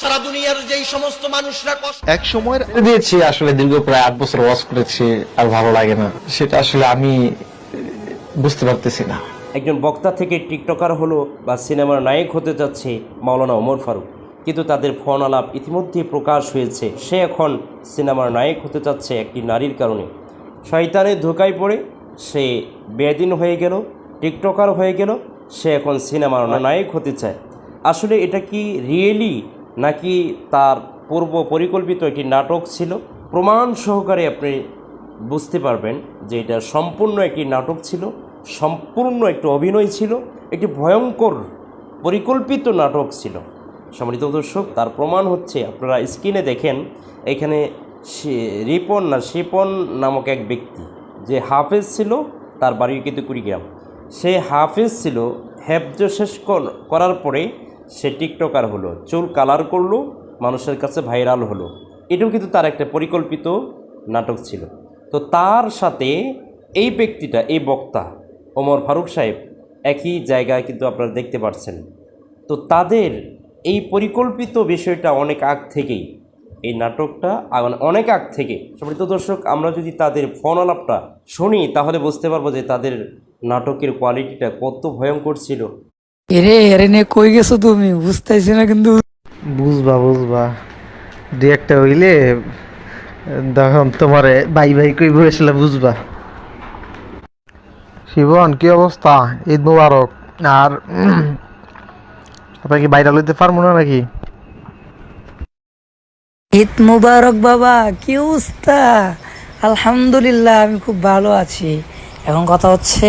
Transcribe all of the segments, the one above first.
সারা দুনিয়ার যেই সমস্ত মানুষরা কষ্ট এক সময়ের দিয়েছি আসলে দীর্ঘ প্রায় আট বছর ওয়াজ করেছি আর ভালো লাগে না। সেটা আসলে আমি বুঝতে পারতেছি না। একজন বক্তা থেকে টিকটকার হলো বা সিনেমার নায়ক হতে যাচ্ছে মাওলানা ওমর ফারুক। কিন্তু তাদের ফোন আলাপ ইতিমধ্যেই প্রকাশ হয়েছে সে এখন সিনেমার নায়ক হতে যাচ্ছে একটি নারীর কারণে। শয়তানের ধোকায় পড়ে সে বেদিন হয়ে গেল টিকটকার হয়ে গেল সে এখন সিনেমার নায়ক হতে চায়। আসলে এটা কি রিয়েলি নাকি তার পূর্ব পরিকল্পিত একটি নাটক ছিল? প্রমাণ সহকারে আপনি বুঝতে পারবেন যে এটা সম্পূর্ণ একটি নাটক ছিল, সম্পূর্ণ একটি অভিনয় ছিল, একটি ভয়ঙ্কর পরিকল্পিত নাটক ছিল। সম্মানিত দর্শক, তার প্রমাণ হচ্ছে, আপনারা স্ক্রিনে দেখেন, এখানে রিপন না, শিপন নামক এক ব্যক্তি, যে হাফেজ ছিল, তার বাড়ি কিন্তু কুড়িগ্রাম। সে হাফেজ ছিল, হেফজ শেষ কর- করার পরে সে টিকটকার হলো, চুল কালার করল, মানুষের কাছে ভাইরাল হলো। এটাও কিন্তু তার একটা পরিকল্পিত নাটক ছিল। তো তার সাথে এই ব্যক্তিটা, এই বক্তা ওমর ফারুক সাহেব একই জায়গায় কিন্তু আপনারা দেখতে পাচ্ছেন। তো তাদের এই পরিকল্পিত বিষয়টা অনেক আগ থেকেই, এই নাটকটা অনেক আগ থেকে। সম্মানিত দর্শক, আমরা যদি তাদের ফোন আলাপটা শুনি, তাহলে বুঝতে পারব যে তাদের নাটকের কোয়ালিটিটা কত ভয়ঙ্কর ছিল। এরে এরে নে কই গেছো তুমি? বুঝতেছি না কিন্তু। বুঝবা বুঝবা। দু একটা হইলে তখন তোমারে বাই বাই কই বসলে বুঝবা। শিবন কি অবস্থা? ঈদ মুবারক। আর উম, আপনার কি বাইরে লইতে পারব না নাকি? ঈদ মুবারক বাবা কি অবস্থা? আলহামদুলিল্লাহ আমি খুব ভালো আছি। এখন কথা হচ্ছে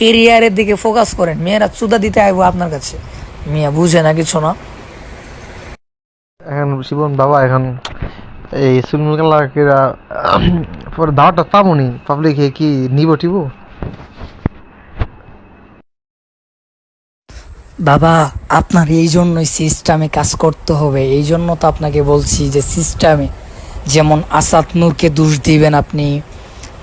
কেরিয়ারের দিকে ফোকাস করেন। মেয়েরা চুদা দিতে আইবো আপনার কাছে। মিয়া বুঝে না কিছু না। এখন শিবন বাবা এখন এই চুলমুল কালার কেরা পরে দাওয়াটা পাবনি পাবলিকে কি নিব টিব? বাবা আপনার এই জন্যই সিস্টেমে কাজ করতে হবে। এই জন্য তো আপনাকে বলছি যে সিস্টেমে যেমন আসাদ নূরকে দোষ দিবেন আপনি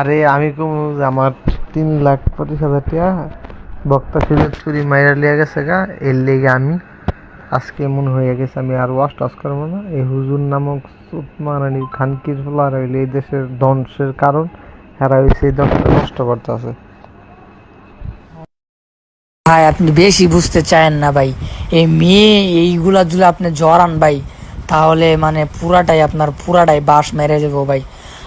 আরে আমি কম আমার তিন লাখ পঁচিশ হাজার টাকা বক্তা সুযোগ চুরি মাইরা লিয়া গেছে গা, এর লেগে আমি আজকে মনে হয়ে গেছে, আমি আর ওয়াশ টাস করব না। এই হুজুর নামক মারানি খানকির ফলার হইলে এই দেশের ধ্বংসের কারণ, হেরা হয়েছে এই দশটা নষ্ট করতে আছে ভাই, আপনি বেশি বুঝতে চায়েন না ভাই। এই মেয়ে এইগুলা যদি আপনি জড়ান ভাই, তাহলে মানে পুরাটাই আপনার পুরাটাই বাস মেরে যাব ভাই।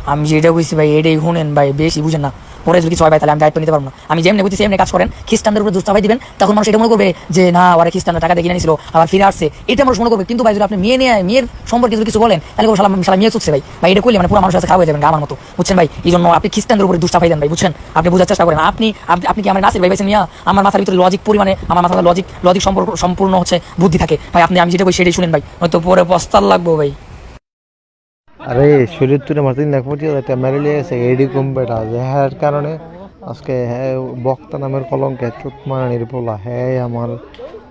আমি যেটা বুঝছি ভাই, এটাই শুনেন ভাই, বেশি বুঝেন না। ওরা যদি কিছু হয় ভাই, তাহলে আমি দায়িত্ব নিতে পারব না। আমি যেমনি বুঝছি সেমনি কাজ করেন। খ্রিস্টানদের উপরে দুস্তাভাই দিবেন, তখন মানুষ এটা মনে করবে যে, না, ওরা খ্রিস্টানরা টাকা দিয়ে কিনে নিছিল, আবার ফিরে আসছে। এটা মানুষ মনে করবে। কিন্তু ভাই, যদি আপনি মেয়ে নিয়ে, মেয়ের সম্পর্কে যদি কিছু বলেন, তাহলে সালাম সালাম মেয়ে চুকছে ভাই। ভাই, এটা করলে মানে পুরো মানুষের কাছে হয়ে যাবেন আমার মতো। বুঝছেন ভাই? এই জন্য আপনি খ্রিস্টানদের উপরে দুস্তাভাই দেন ভাই, বুঝছেন? আপনি বোঝার চেষ্টা করেন। আপনি, আপনি- কি আমার নাসির ভাই বেছেন নিয়ে? আমার মাথার ভিতরে লজিক পরিমাণে, আমার মাথার লজিক লজিক সম্পর্ক, সম্পূর্ণ হচ্ছে বুদ্ধি থাকে। ভাই, আপনি, আমি যেটা কই সেটাই শুনেন ভাই। হয়তো পরে পস্তার লাগবো ভাই। আরে, শরীর তুলে আমার তিন লাখ পঁচিশ হাজার টাকা মেরে লিয়ে গেছে এডি যে হ্যাঁ কারণে আজকে হ্যাঁ বক্তা নামের কলঙ্কে চোট মারানির পোলা হ্যাঁ আমার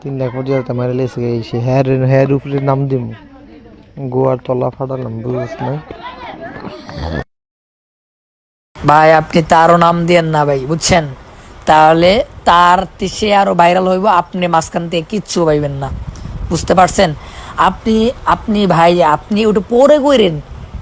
তিন লাখ হাজার টাকা মেরে লিয়েছে এই সে হ্যাঁ হ্যাঁ উপরে নাম দিম। গোয়ার তলা ফাটালাম বুঝিস না ভাই, আপনি তারও নাম দিয়েন না ভাই, বুঝছেন? তাহলে তার সে আরও ভাইরাল হইব, আপনি মাঝখান থেকে কিচ্ছু পাইবেন না। বুঝতে পারছেন? আপনি আপনি ভাই, আপনি ওটা পরে কইরেন।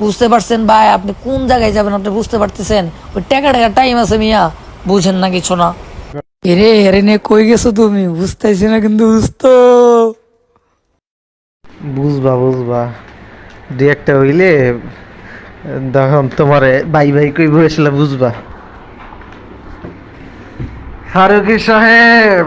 বুঝতে পারছেন ভাই? আপনি কোন জায়গায় যাবেন? আপনি বুঝতে পারতেছেন? ওই টাকা টাকা টাইম আছে মিয়া। বুঝেন না কিছু না। এরে এরে নিয়ে কই গেছো তুমি? বুঝতেছি না কিন্তু বুঝতো। বুঝবা বুঝবা। দু একটা হইলে তখন তোমারে বাই বাই কই বসলে বুঝবা। ফারুকি সাহেব!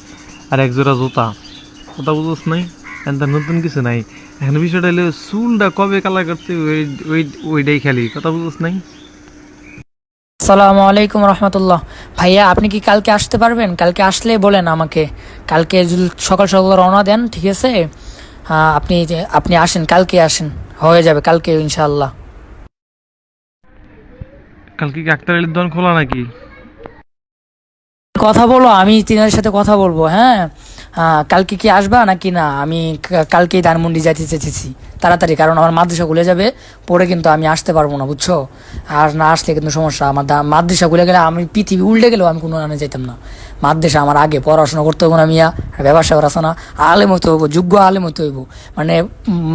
আর এক জোড়া জুতা। কথা বুঝোস নাই? এনটা নতুন কিছু নাই। এখন বিষয়টা হলো চুলটা কবে কালার করতে ওই ওই ওইটাই খেলি। কথা বুঝোস নাই? আসসালামু আলাইকুম রহমতুল্লাহ। ভাইয়া আপনি কি কালকে আসতে পারবেন? কালকে আসলে বলেন আমাকে। কালকে সকাল সকাল রওনা দেন ঠিক আছে? আপনি আপনি আসেন কালকে আসেন। হয়ে যাবে কালকে ইনশাআল্লাহ। কালকে কি আক্তার আলীর দোকান খোলা নাকি? কথা বলো আমি তিনার সাথে কথা বলব হ্যাঁ? কালকে কি আসবা নাকি না? আমি কালকেই ধানমন্ডি যাইতে চেয়েছি তাড়াতাড়ি, কারণ আমার মাদ্রাসা খুলে যাবে, পরে কিন্তু আমি আসতে পারব না, বুঝছ? আর না আসলে কিন্তু সমস্যা, আমার মাদ্রাসা খুলে গেলে আমি পৃথিবী উল্টে গেলেও আমি কোনো আনে যাইতাম না। মাদ্রাসা আমার আগে, পড়াশোনা করতে হব না মিয়া ব্যবসা করা না, আলেম হতে হইব, যোগ্য আলেম হতে হইব। মানে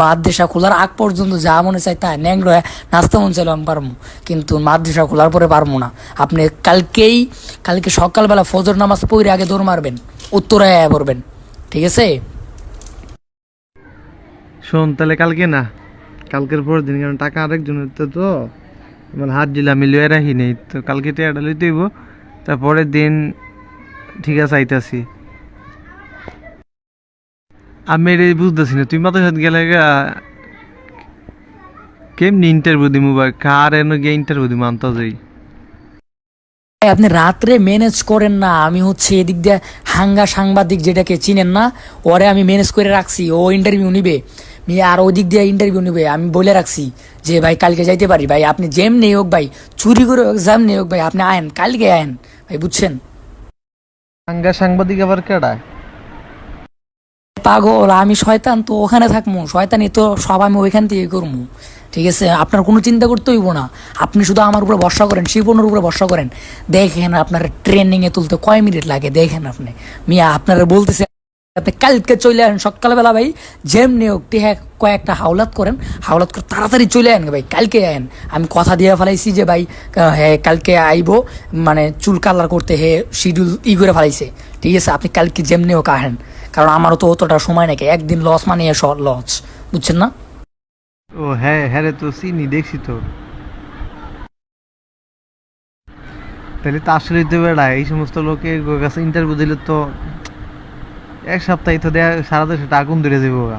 মাদ্রাসা খোলার আগ পর্যন্ত যা মনে চাই তাই ন্যাংর নাচতে মন চাইলে আমি পারব, কিন্তু মাদ্রাসা খোলার পরে পারব না। আপনি কালকেই, কালকে সকালবেলা ফজর নামাজ পড়ে আগে দৌড় মারবেন। উত্তরায় আয়া পড়বেন। ঠিক আছে? শোন তাহলে কালকে না কালকের পরের দিন কারণ টাকা আরেকজনের তো তো মানে হাত দিলা আমি লয়ে রাখি নেই তো কালকে টাকাটা লইতে হইব তারপরের দিন ঠিক আছে আইতাছি। আমি এটা বুঝতেছি না তুই মাথার সাথে গেলে কেমনি ইন্টারভিউ দিমু বা কার এনে গিয়ে ইন্টারভিউ দিমু আনতে যাই আপনি রাত্রে ম্যানেজ করেন না আমি হচ্ছে এদিক দিয়ে হাঙ্গা সাংবাদিক যেটাকে চিনেন না ওরে আমি ম্যানেজ করে রাখছি ও ইন্টারভিউ নিবে। নিয়ে আর ওই দিক দিয়ে ইন্টারভিউ নিবে আমি বলে রাখছি যে ভাই কালকে যাইতে পারি ভাই আপনি জেম নেই হোক ভাই চুরি করে হোক জাম নেই হোক ভাই আপনি আয়েন কালকে আয়েন ভাই বুঝছেন? সাংগা সাংবাদিক আবার পাগল আমি শয়তান তো ওখানে থাকব শয়তানি তো সব আমি ওইখান থেকে করব ঠিক আছে? আপনার কোনো চিন্তা করতে হইব না। আপনি শুধু আমার উপরে ভরসা করেন, শিবনের উপরে ভরসা করেন। দেখেন আপনার ট্রেনিংয়ে তুলতে কয় মিনিট লাগে, দেখেন আপনি। মিয়া, আপনারা বলতেছে, আপনি কালকে চলে আসেন সকালবেলা ভাই। যেমনি হোক টেহা কয়েকটা হাওলাত করেন। হাওলাত করে তাড়াতাড়ি চলে আসেন ভাই, কালকে আয়েন। আমি কথা দিয়ে ফেলাইছি যে ভাই হ্যাঁ কালকে আইবো মানে চুল কালার করতে হে শিডিউল ই করে ফেলাইছে। ঠিক আছে, আপনি কালকে যেমনি হোক আহেন। কারণ আমারও তো অতটা সময় নাকি একদিন লস মানে লস বুঝছেন না? ও হ্যাঁ হ্যাঁ রে, তো চিনি, দেখছি তো তাহলে তো আসলে তো বেড়া, এই সমস্ত লোকের কাছে ইন্টারভিউ দিলে তো এক সপ্তাহে তো দেয়া, সারা দেশে আগুন ধরে যাবে গা।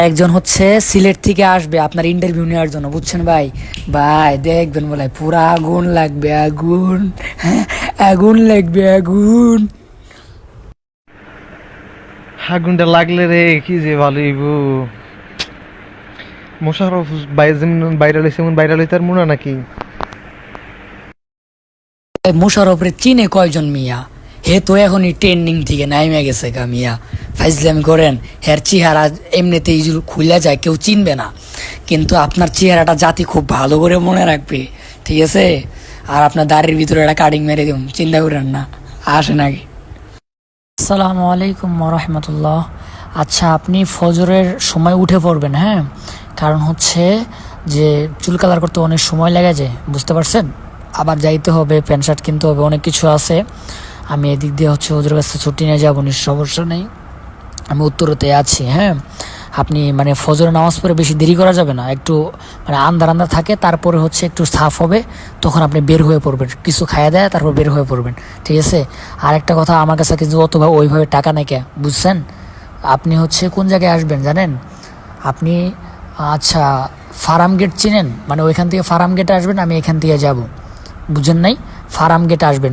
একজন হচ্ছে সিলেট থেকে আসবে আপনার ইন্টারভিউ নেওয়ার জন্য বুঝছেন ভাই? ভাই দেখবেন বলে পুরা আগুন লাগবে আগুন হ্যাঁ, আগুন লাগবে আগুন। আগুনটা লাগলে রে কি যে ভালো ইবু মোশারফ বাইরে যেমন বাইরে লইছে এমন বাইরে লইতে আর মনে নাকি? মুশারফের চিনে কয়জন মিয়া? হে তো এখনই ট্রেন্ডিং থেকে নাইমে গেছে গা মিয়া। ফাইজলামি করেন, হের চেহারা এমনিতেই খুলে যায়, কেউ চিনবে না। কিন্তু আপনার চেহারাটা জাতি খুব ভালো করে মনে রাখবে, ঠিক আছে? আর আপনার দাড়ির ভিতরে একটা কাটিং মেরে দিন চিন্তা করেন না আসে নাকি আসসালামু আলাইকুম রহমতুল্লাহ। আচ্ছা আপনি ফজরের সময় উঠে পড়বেন হ্যাঁ? কারণ হচ্ছে যে চুল কালার করতে অনেক সময় লেগে যায়, বুঝতে পারছেন? আবার যাইতে হবে, প্যান্ট শার্ট কিনতে হবে, অনেক কিছু আছে। আমি এদিক দিয়ে হচ্ছে ওদের কাছে ছুটি নিয়ে যাব, নিশ্চয় সমস্যা নেই। আমি উত্তরতে আছি হ্যাঁ? আপনি মানে ফজরের নামাজ পড়ে বেশি দেরি করা যাবে না, একটু মানে আন্দার আন্দার থাকে, তারপরে হচ্ছে একটু সাফ হবে, তখন আপনি বের হয়ে পড়বেন, কিছু খাইয়ে দেয়, তারপর বের হয়ে পড়বেন, ঠিক আছে? আর একটা কথা আমার কাছে কিন্তু অত ওইভাবে টাকা নেই কে, বুঝছেন? আপনি হচ্ছে কোন জায়গায় আসবেন জানেন? আপনি আচ্ছা ফার্ম গেট চিনেন? মানে ওইখান থেকে ফার্ম গেটে আসবেন, আমি এখান থেকে যাব, বুঝেন নাই? ফার্ম গেটে আসবেন।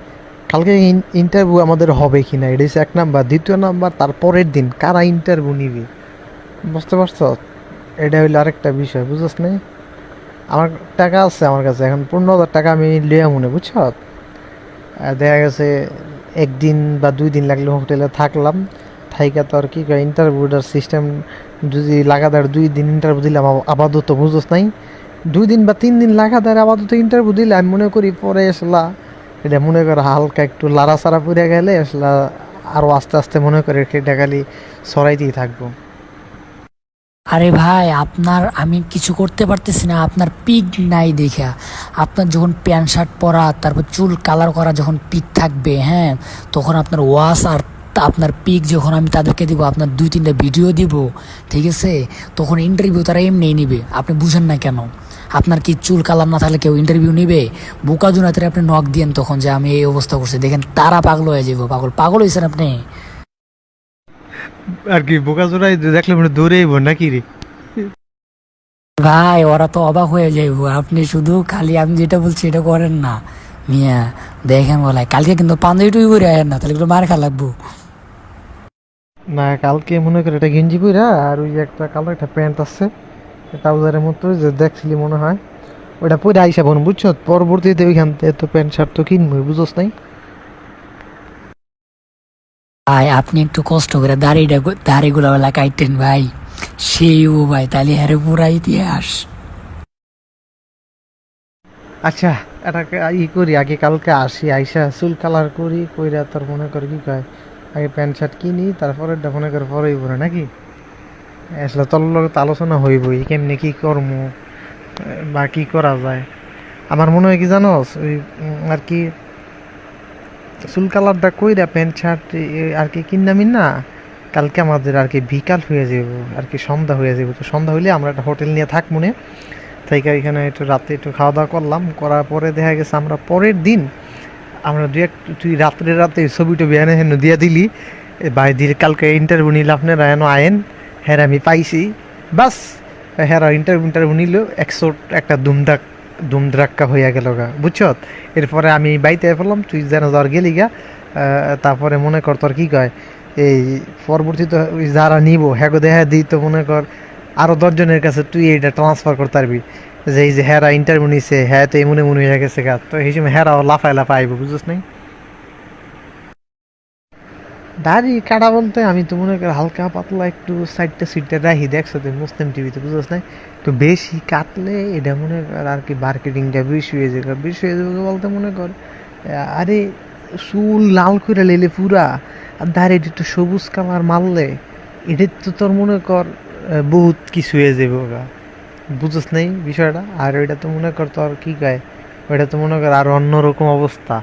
কালকে ইন্টারভিউ আমাদের হবে কি না এটা এক নাম্বার। দ্বিতীয় নাম্বার তার পরের দিন কারা ইন্টারভিউ নিবে? বুঝতে পারছ? এটা হইল আরেকটা বিষয় বুঝছ নাই আমার টাকা আছে আমার কাছে, এখন পনেরো হাজার টাকা আমি লিয়া মনে, বুঝছ? দেখা গেছে একদিন বা দুই দিন লাগলে হোটেলে থাকলাম, থাইকা তো আর কি ইন্টারভিউটার সিস্টেম যদি লাগাতার দুই দিন ইন্টারভিউ দিলাম আপাতত বুঝোস নাই? দুই দিন বা তিন দিন লাগাতার আপাতত ইন্টারভিউ দিলে আমি মনে করি পরে আসলা এটা মনে করো হালকা একটু লাড়াচাড়া পড়ে গেলে আসলা আরও আস্তে আস্তে মনে করে সেটা খালি সরাইতেই থাকব। আরে ভাই, আপনার আমি কিছু করতে পারতেছি না, আপনার পিক নাই দেখা আপনার যখন প্যান্ট শার্ট পরা, তারপর চুল কালার করা যখন পিক থাকবে হ্যাঁ তখন আপনার ওয়াশ আর আপনার পিক যখন আমি তাদেরকে দিব, আপনার দুই তিনটা ভিডিও দিব, ঠিক আছে? তখন ইন্টারভিউ তারা এমনিই নিবে, আপনি বুঝেন না কেন? আপনার কি চুল কালার না থাকলে কেউ ইন্টারভিউ নিবে? বোকা জুনাতে আপনি নক দিয়েন তখন যে আমি এই অবস্থা করছি। দেখেন তারা পাগল হয়ে যাব পাগল। পাগল হয়েছেন আপনি। আর কি বোকা জোড়াই দেখলে মনে দৌড়েইব নাকি রে? ভাই ওরা তো অবাক হয়ে যাইব। আপনি শুধু খালি আমি যেটা বলছি এটা করেন না। মিয়া দেখেন বলাই কালকে কিন্তু পাঞ্জাবি টুই করে আয়েন না তাহলে একটু মার খা লাগবো। না কালকে মনে করে এটা গেঞ্জি পইরা আর ওই একটা কালো একটা প্যান্ট আছে। ট্রাউজারের মতো যে দেখছিলি মনে হয়। ওটা পরে আইসা বোন বুঝছ? পরবর্তীতে ওইখান থেকে তো প্যান্ট শার্ট তো কিনবই বুঝোস নাই? ভাই আপনি একটু কষ্ট করে দাড়িটা দাড়িগুলো বেলা কাইটেন ভাই। সেই ও ভাই তাহলে হ্যারে পুরা ইতিহাস। আচ্ছা এটাকে ই করি আগে কালকে আসি আইসা চুল কালার করি কইরা তোর মনে করে কি কয় আগে প্যান্ট শার্ট কিনি তারপরে মনে করে পরেই পরে নাকি? আসলে তোর লগে তো আলোচনা হইবই, কেমনে কি করব বা কি করা যায়। আমার মনে হয় কি জানোস, ওই আর কি চুল কালারটা কইরা প্যান্ট, শার্ট আর কি কিনামি না কালকে আমাদের আর কি বিকাল হয়ে যাব আর কি সন্ধ্যা হয়ে যাব তো সন্ধ্যা হইলে আমরা একটা হোটেল নিয়ে থাক মনে তাই এখানে একটু রাতে একটু খাওয়া দাওয়া করলাম, করার পরে দেখা গেছে আমরা পরের দিন আমরা দু এক, তুই রাত্রে রাতে ছবি টবি এনে হেন দিয়া দিলি। ভাই দিলে কালকে ইন্টারভিউ নিল আপনারা এন আয়েন। হ্যাঁ আমি পাইছি। বাস হ্যাঁ ইন্টারভিউ ইন্টারভিউ নিল, একশো একটা দুমদাক দুমদ্রাক্কা হইয়া গেল গা, বুঝছত? এরপরে আমি বাইতে ফেললাম, তুই যেন যাওয়ার গেলি গা। তারপরে মনে কর তোর কী কয়, এই পরবর্তীতে যারা নিব হ্যাগো দেখা দিই তো মনে কর, আরও দশজনের কাছে তুই এটা ট্রান্সফার করতে পারবি। যে এই যে হ্যারা ইন্টারভিউ নিছে হ্যাঁ তো এমনি মনে হয়ে গেছে গা। তো এই সময় হ্যারাও লাফায় লাফায় আইব, বুঝছিস নাই? দাড়ি কাটা বলতে আমি তো মনে করি হালকা পাতলা একটু সাইডটা সিটটা রাখি দেখছ মুসলিম টিভিতে বুঝছিস নাই? তো বেশি কাটলে এটা মনে কর আর কি মার্কেটিংটা বেশি হয়ে যাবে। বেশি হয়ে যাবে বলতে মনে কর আরে চুল লাল করে লেলে পুরা, আর দাড়ি একটু সবুজ কালার মারলে, এটা তো তোর মনে কর বহুত কিছু হয়ে যাবে ওরা বুঝছ নাই বিষয়টা? আর ওইটা তো মনে কর তোর কি কয়, ওইটা তো মনে কর আর অন্যরকম অবস্থা।